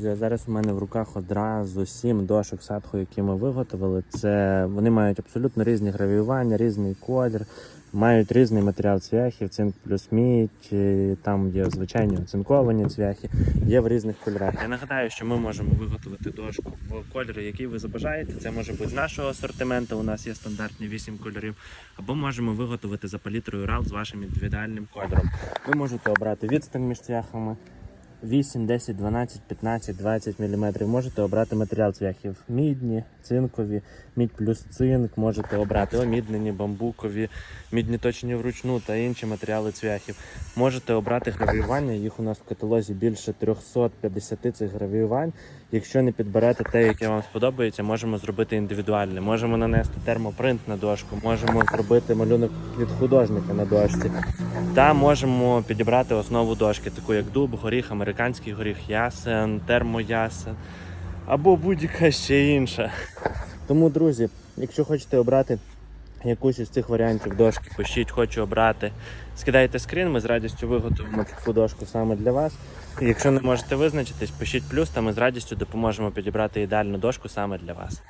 Зараз у мене в руках одразу сім дошок садху, які ми виготовили. Це вони мають абсолютно різні гравіювання, різний колір, мають різний матеріал цвяхів, цинк плюс мідь. Там є звичайні оцинковані цвяхи, є в різних кольорах. Я нагадаю, що ми можемо виготовити дошку в кольорі, який ви забажаєте. Це може бути з нашого асортименту. У нас є стандартні 8 кольорів, або можемо виготовити за палітрою RAL з вашим індивідуальним кольором. Ви можете обрати відстань між цвяхами. 8, 10, 12, 15, 20 мм. Можете обрати матеріал цвяхів мідні, цинкові, мідь плюс цинк, можете обрати оміднені, бамбукові, мідні точні вручну та інші матеріали цвяхів. Можете обрати гравіювання, їх у нас в каталозі більше 350 цих гравіювань. Якщо не підберете те, яке вам сподобається, можемо зробити індивідуальне. Можемо нанести термопринт на дошку, можемо зробити малюнок від художника на дошці. Та можемо підібрати основу дошки, таку як дуб, горіх, американський горіх, ясен, термоясен або будь-яка ще інша. Тому, друзі, якщо хочете обрати якусь із цих варіантів дошки, пишіть, хочу обрати. Скидайте скрін, ми з радістю виготовимо таку дошку саме для вас. І Якщо не можете визначитись, пишіть плюс, та ми з радістю допоможемо підібрати ідеальну дошку саме для вас.